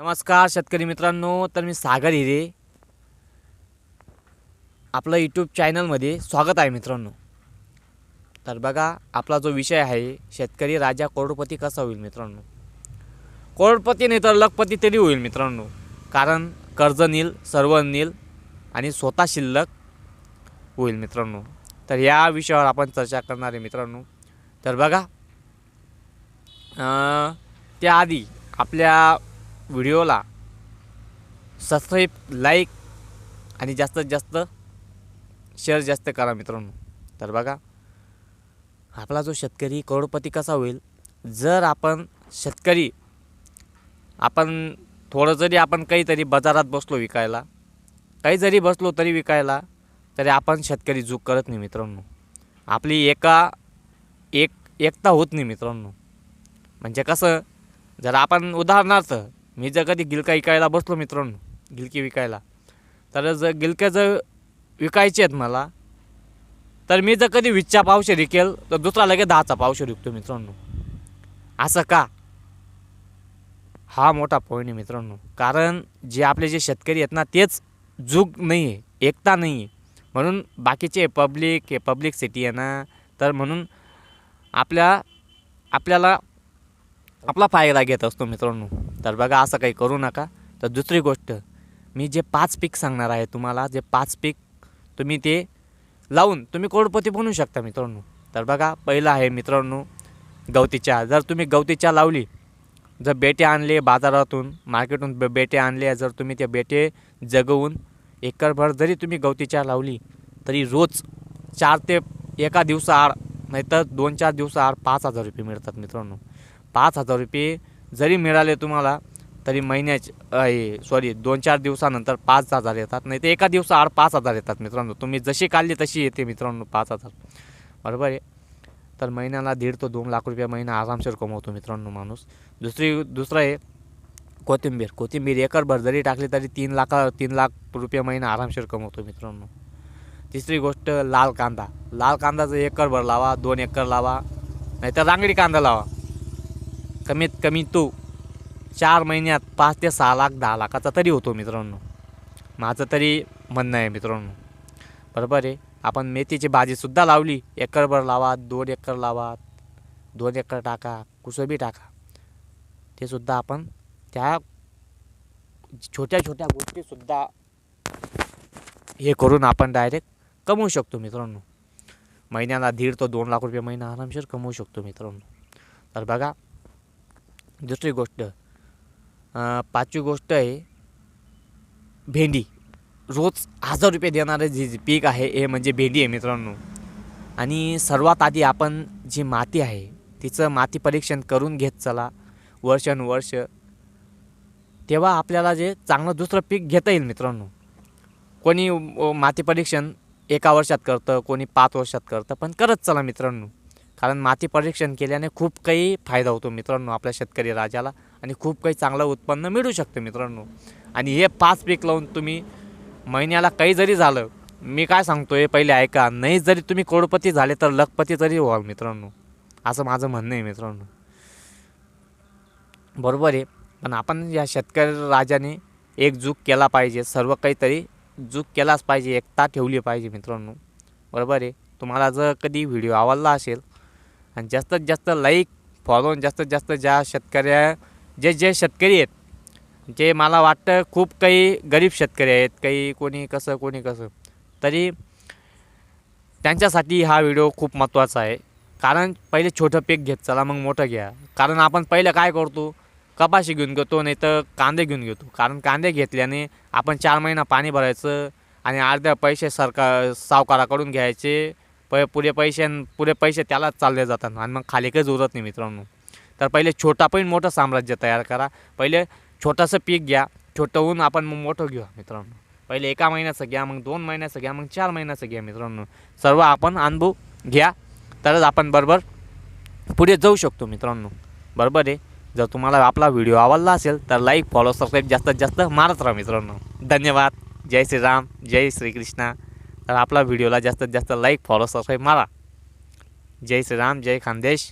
नमस्कार शेतकरी मित्रांनो. तर मी सागर हिरे. आपलं यूट्यूब चॅनलमध्ये स्वागत आहे मित्रांनो. तर बघा आपला जो विषय आहे शेतकरी राजा करोडपती कसा होईल मित्रांनो? करोडपती नाही तर लखपती तरी होईल मित्रांनो. कारण कर्ज नील सर्व नील आणि स्वतः शिल्लक होईल मित्रांनो. तर या विषयावर आपण चर्चा करणार आहे मित्रांनो. तर बघा त्याआधी आपल्या व्हिडिओला सबस्क्राईब लाईक आणि जास्तीत जास्त शेअर जास्त करा मित्रांनो. तर बघा आपला जो शेतकरी करोडपती कसा होईल? जर आपण शेतकरी आपण थोडं जरी आपण काहीतरी बाजारात बसलो विकायला काही जरी बसलो तरी विकायला तरी आपण शेतकरी चूक करत नाही मित्रांनो. आपली एका एक एकता होत नाही मित्रांनो. म्हणजे कसं जर आपण उदाहरणार्थ मी जर कधी गिलका विकायला बसलो मित्रांनो गिलकी विकायला तर जर गिलक्या जर विकायचे आहेत मला तर मी जर कधी वीसच्या पावशे विकेल तर दुसरा लगेच दहाचा पावशे विकतो मित्रांनो. असं का? हा मोठा पॉईंट आहे मित्रांनो. कारण जे आपले जे शेतकरी आहेत ना तेच जुग नाही आहे एकता नाही आहे म्हणून बाकीचे पब्लिक हे पब्लिक सिटी आहे ना तर म्हणून आपल्या आपल्याला आपला फायदा घेत असतो मित्रांनो. तर बघा असं काही करू नका. तर दुसरी गोष्ट मी जे पाच पीक सांगणार आहे तुम्हाला जे पाच पीक तुम्ही ते लावून तुम्ही करोडपती बनवू शकता मित्रांनो. तर बघा पहिलं आहे मित्रांनो गवती चहा. जर तुम्ही गवती चहा लावली जर बेटे आणले बाजारातून मार्केटून बेटे आणले जर तुम्ही ते बेटे जगवून एकरभर जरी तुम्ही गवती चहा लावली तरी रोज चार ते एका दिवसाआड नाहीतर दोन चार दिवसाआड पाच हजार रुपये मिळतात मित्रांनो. पाच हजार रुपये जरी मिळाले तुम्हाला तरी महिन्याचे सॉरी दोन चार दिवसानंतर पाच हजार येतात. नाही तर एका दिवसाआड पाच हजार येतात मित्रांनो. तुम्ही जशी काढली तशी येते मित्रांनो पाच हजार. बरोबर आहे? तर महिन्याला दीड ते दोन लाख रुपये महिना आरामशीर कमवतो मित्रांनो माणूस. दुसरी दुसरं आहे कोथिंबीर. कोथिंबीर एकरभर जरी टाकली तरी तीन लाखा तीन लाख रुपये महिना आरामशीर कमवतो मित्रांनो. तिसरी गोष्ट लाल कांदा. लाल कांदा जर एकरभर लावा दोन एकर लावा नाहीतर रांगडी कांदा लावा. कमीत कमी तो चार महिन्यात पाच ते सहा लाख दहा लाखाचा तरी होतो मित्रांनो. माझं तरी म्हणणं आहे मित्रांनो. बरोबर आहे? आपण मेथीची भाजीसुद्धा लावली. एकरभर लावा दोन एकर लावा दोन एकर टाका कुसबी टाका. ते सुद्धा आपण त्या छोट्या छोट्या गोष्टीसुद्धा हे करून आपण डायरेक्ट कमवू शकतो मित्रांनो. महिन्याला दीड तो दोन लाख रुपये महिना आरामशीर कमवू शकतो मित्रांनो. तर बघा दुसरी गोष्ट पाचवी गोष्ट आहे भेंडी. रोज हजार रुपये देणारं जे जे पीक आहे हे म्हणजे भेंडी आहे मित्रांनो. आणि सर्वात आधी आपण जी माती आहे तिचं माती परीक्षण करून घेत चला वर्षानुवर्ष. तेव्हा आपल्याला जे चांगलं दुसरं पीक घेता येईल मित्रांनो. कोणी माती परीक्षण एका वर्षात करतं कोणी पाच वर्षात करतं पण करत चला मित्रांनो. कारण माती परीक्षण केल्याने खूप काही फायदा होतो मित्रांनो आपल्या शेतकरी राजाला आणि खूप काही चांगलं उत्पन्न मिळू शकतं मित्रांनो. आणि हे पाच पीक लावून तुम्ही महिन्याला काही जरी झालं मी काय सांगतो हे पहिले ऐका नाही जरी तुम्ही करोडपती झाले तर लखपती तरी व्हाल मित्रांनो. असं माझं म्हणणं आहे मित्रांनो. बरोबर आहे पण आपण या शेतकरी राजाने एकजूक केला पाहिजे सर्व काहीतरी जूक केलाच पाहिजे एकता ठेवली पाहिजे मित्रांनो. बरोबर आहे तुम्हाला जर कधी व्हिडिओ आवडला असेल आणि जास्तीत जास्त लाईक फॉलो जास्तीत जास्त ज्या शेतकऱ्या जे जे शेतकरी आहेत जे मला वाटतं खूप काही गरीब शेतकरी आहेत काही कोणी कसं कोणी कसं तरी त्यांच्यासाठी हा व्हिडिओ खूप महत्त्वाचा आहे. कारण पहिले छोटं पीक घेत चला मग मोठं घ्या. कारण आपण पहिलं काय करतो कपाशी घेऊन घेतो नाही तर कांदे घेऊन घेतो. कारण कांदे घेतल्याने आपण चार महिना पाणी भरायचं आणि अर्ध्या पैसे सरकार सावकाराकडून घ्यायचे. प पुरे पैसे पुरे पैसे त्यालाच चालले जातात. आणि मग खाली काहीच उरत नाही मित्रांनो. तर पहिले छोटा पण मोठं साम्राज्य तयार करा. पहिले छोटंसं पीक घ्या. छोटं होऊन आपण मग मोठं घेऊ मित्रांनो. पहिले एका महिन्याचं घ्या मग दोन महिन्याचं घ्या मग चार महिन्याचं घ्या मित्रांनो. सर्व आपण अनुभव घ्या. तरच आपण बरोबर पुढे जाऊ शकतो मित्रांनो. बरोबर आहे? जर तुम्हाला आपला व्हिडिओ आवडला असेल तर लाईक फॉलो सबस्क्राईब जास्तीत जास्त मारत राहा मित्रांनो. धन्यवाद. जय श्रीराम. जय श्रीकृष्णा. तर आपला व्हिडिओला जास्तीत जास्त लाईक फॉलो सबस्क्राईब मारा. जय श्रीराम जय खानदेश.